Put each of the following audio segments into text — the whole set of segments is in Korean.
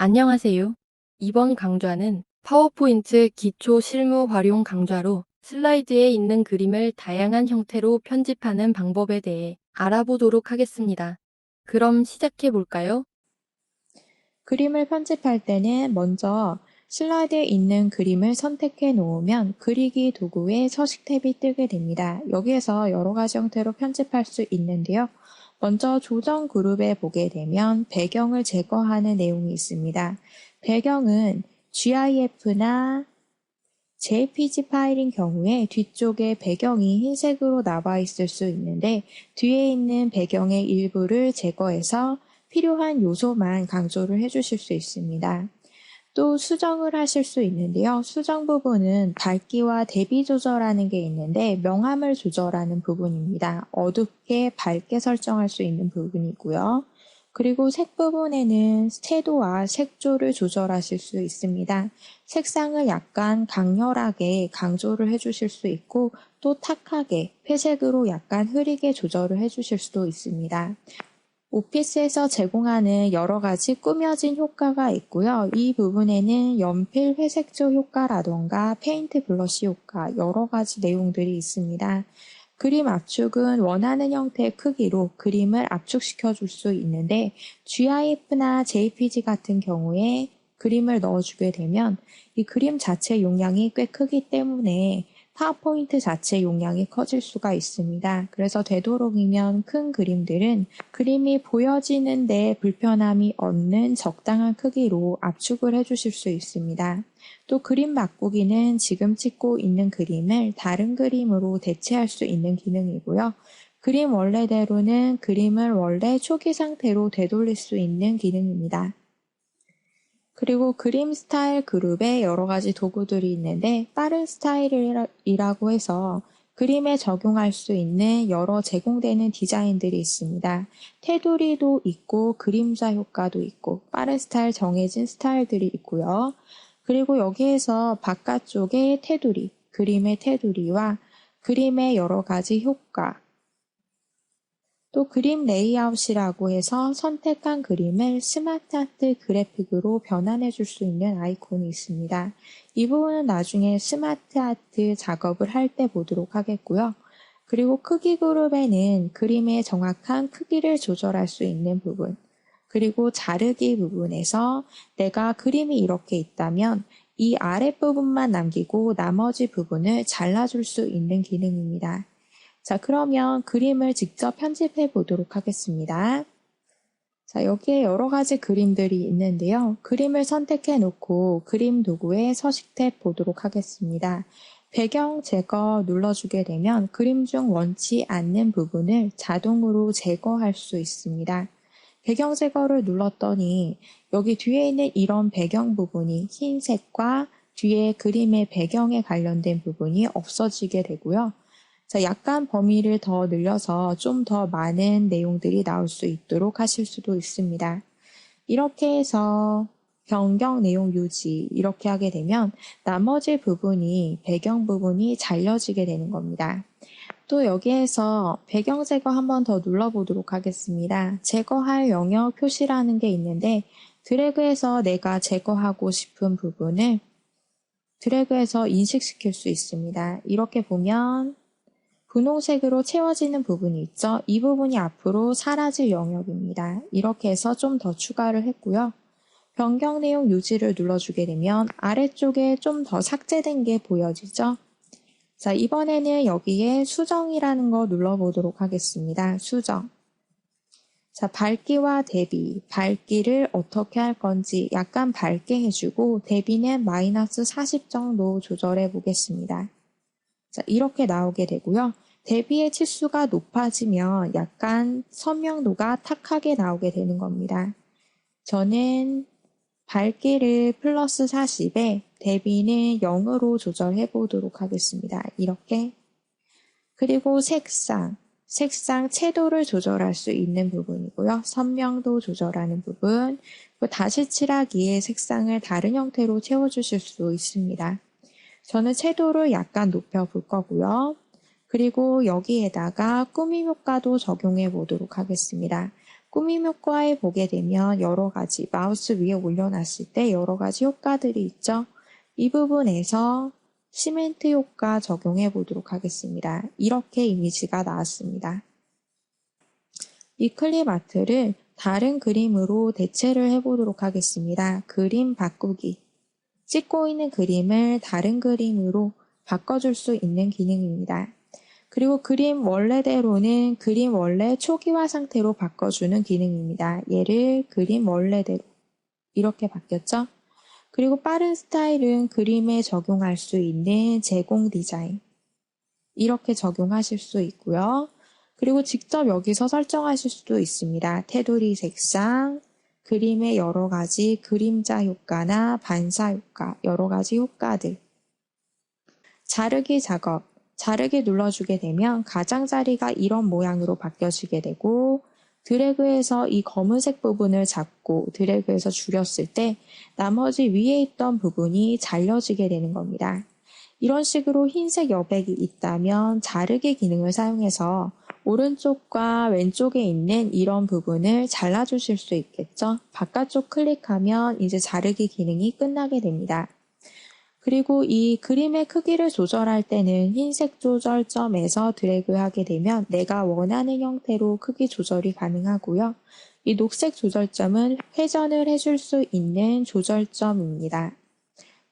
안녕하세요. 이번 강좌는 파워포인트 기초 실무 활용 강좌로 슬라이드에 있는 그림을 다양한 형태로 편집하는 방법에 대해 알아보도록 하겠습니다. 그럼 시작해 볼까요? 그림을 편집할 때는 먼저 슬라이드에 있는 그림을 선택해 놓으면 그리기 도구에 서식 탭이 뜨게 됩니다. 여기에서 여러 가지 형태로 편집할 수 있는데요. 먼저 조정 그룹에 보게 되면 배경을 제거하는 내용이 있습니다. 배경은 GIF나 JPG 파일인 경우에 뒤쪽에 배경이 흰색으로 나와 있을 수 있는데 뒤에 있는 배경의 일부를 제거해서 필요한 요소만 강조를 해주실 수 있습니다. 또 수정을 하실 수 있는데요. 수정 부분은 밝기와 대비 조절하는 게 있는데 명암을 조절하는 부분입니다. 어둡게 밝게 설정할 수 있는 부분이고요. 그리고 색 부분에는 채도와 색조를 조절하실 수 있습니다. 색상을 약간 강렬하게 강조를 해주실 수 있고 또 탁하게 회색으로 약간 흐리게 조절을 해주실 수도 있습니다. 오피스에서 제공하는 여러 가지 꾸며진 효과가 있고요. 이 부분에는 연필 회색조 효과라던가 페인트 블러시 효과 여러 가지 내용들이 있습니다. 그림 압축은 원하는 형태의 크기로 그림을 압축시켜 줄 수 있는데 GIF나 JPG 같은 경우에 그림을 넣어주게 되면 이 그림 자체 용량이 꽤 크기 때문에 파워포인트 자체 용량이 커질 수가 있습니다. 그래서 되도록이면 큰 그림들은 그림이 보여지는데 불편함이 없는 적당한 크기로 압축을 해주실 수 있습니다. 또 그림 바꾸기는 지금 찍고 있는 그림을 다른 그림으로 대체할 수 있는 기능이고요. 그림 원래대로는 그림을 원래 초기 상태로 되돌릴 수 있는 기능입니다. 그리고 그림 스타일 그룹에 여러 가지 도구들이 있는데 빠른 스타일이라고 해서 그림에 적용할 수 있는 여러 제공되는 디자인들이 있습니다. 테두리도 있고 그림자 효과도 있고 빠른 스타일 정해진 스타일들이 있고요. 그리고 여기에서 바깥쪽에 테두리, 그림의 테두리와 그림의 여러 가지 효과, 또 그림 레이아웃이라고 해서 선택한 그림을 스마트 아트 그래픽으로 변환해 줄 수 있는 아이콘이 있습니다. 이 부분은 나중에 스마트 아트 작업을 할 때 보도록 하겠고요. 그리고 크기 그룹에는 그림의 정확한 크기를 조절할 수 있는 부분, 그리고 자르기 부분에서 내가 그림이 이렇게 있다면 이 아랫부분만 남기고 나머지 부분을 잘라줄 수 있는 기능입니다. 자, 그러면 그림을 직접 편집해 보도록 하겠습니다. 자, 여기에 여러 가지 그림들이 있는데요. 그림을 선택해 놓고 그림 도구의 서식 탭 보도록 하겠습니다. 배경 제거 눌러주게 되면 그림 중 원치 않는 부분을 자동으로 제거할 수 있습니다. 배경 제거를 눌렀더니 여기 뒤에 있는 이런 배경 부분이 흰색과 뒤에 그림의 배경에 관련된 부분이 없어지게 되고요. 자, 약간 범위를 더 늘려서 좀 더 많은 내용들이 나올 수 있도록 하실 수도 있습니다. 이렇게 해서 변경 내용 유지 이렇게 하게 되면 나머지 부분이 배경 부분이 잘려지게 되는 겁니다. 또 여기에서 배경 제거 한번 더 눌러보도록 하겠습니다. 제거할 영역 표시라는 게 있는데 드래그해서 내가 제거하고 싶은 부분을 드래그해서 인식시킬 수 있습니다. 이렇게 보면 분홍색으로 채워지는 부분이 있죠. 이 부분이 앞으로 사라질 영역입니다. 이렇게 해서 좀 더 추가를 했고요. 변경 내용 유지를 눌러주게 되면 아래쪽에 좀 더 삭제된 게 보여지죠. 자, 이번에는 여기에 수정이라는 거 눌러보도록 하겠습니다. 수정. 자, 밝기와 대비, 밝기를 어떻게 할 건지 약간 밝게 해주고 대비는 마이너스 40 정도 조절해 보겠습니다. 자, 이렇게 나오게 되고요. 대비의 치수가 높아지면 약간 선명도가 탁하게 나오게 되는 겁니다. 저는 밝기를 플러스 40에 대비는 0으로 조절해 보도록 하겠습니다. 이렇게. 그리고 색상. 색상 채도를 조절할 수 있는 부분이고요. 선명도 조절하는 부분. 다시 칠하기에 색상을 다른 형태로 채워주실 수 있습니다. 저는 채도를 약간 높여 볼 거고요. 그리고 여기에다가 꾸밈 효과도 적용해 보도록 하겠습니다. 꾸밈 효과에 보게 되면 여러 가지 마우스 위에 올려놨을 때 여러 가지 효과들이 있죠. 이 부분에서 시멘트 효과 적용해 보도록 하겠습니다. 이렇게 이미지가 나왔습니다. 이 클립 아트를 다른 그림으로 대체를 해보도록 하겠습니다. 그림 바꾸기. 찍고 있는 그림을 다른 그림으로 바꿔줄 수 있는 기능입니다. 그리고 그림 원래대로는 그림 원래 초기화 상태로 바꿔주는 기능입니다. 얘를 그림 원래대로 이렇게 바뀌었죠? 그리고 빠른 스타일은 그림에 적용할 수 있는 제공 디자인 이렇게 적용하실 수 있고요. 그리고 직접 여기서 설정하실 수도 있습니다. 테두리 색상, 그림의 여러 가지 그림자 효과나 반사 효과, 여러 가지 효과들. 자르기 작업. 자르기 눌러주게 되면 가장자리가 이런 모양으로 바뀌어지게 되고 드래그해서 이 검은색 부분을 잡고 드래그해서 줄였을 때 나머지 위에 있던 부분이 잘려지게 되는 겁니다. 이런 식으로 흰색 여백이 있다면 자르기 기능을 사용해서 오른쪽과 왼쪽에 있는 이런 부분을 잘라주실 수 있겠죠. 바깥쪽 클릭하면 이제 자르기 기능이 끝나게 됩니다. 그리고 이 그림의 크기를 조절할 때는 흰색 조절점에서 드래그하게 되면 내가 원하는 형태로 크기 조절이 가능하고요. 이 녹색 조절점은 회전을 해줄 수 있는 조절점입니다.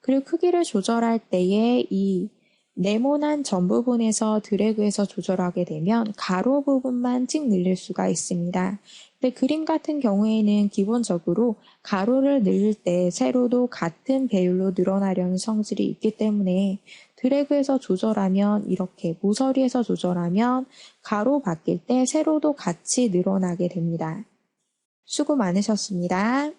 그리고 크기를 조절할 때에 이 네모난 전 부분에서 드래그해서 조절하게 되면 가로 부분만 찍 늘릴 수가 있습니다. 근데 그림 같은 경우에는 기본적으로 가로를 늘릴 때 세로도 같은 배율로 늘어나려는 성질이 있기 때문에 드래그해서 조절하면 이렇게 모서리에서 조절하면 가로 바뀔 때 세로도 같이 늘어나게 됩니다. 수고 많으셨습니다.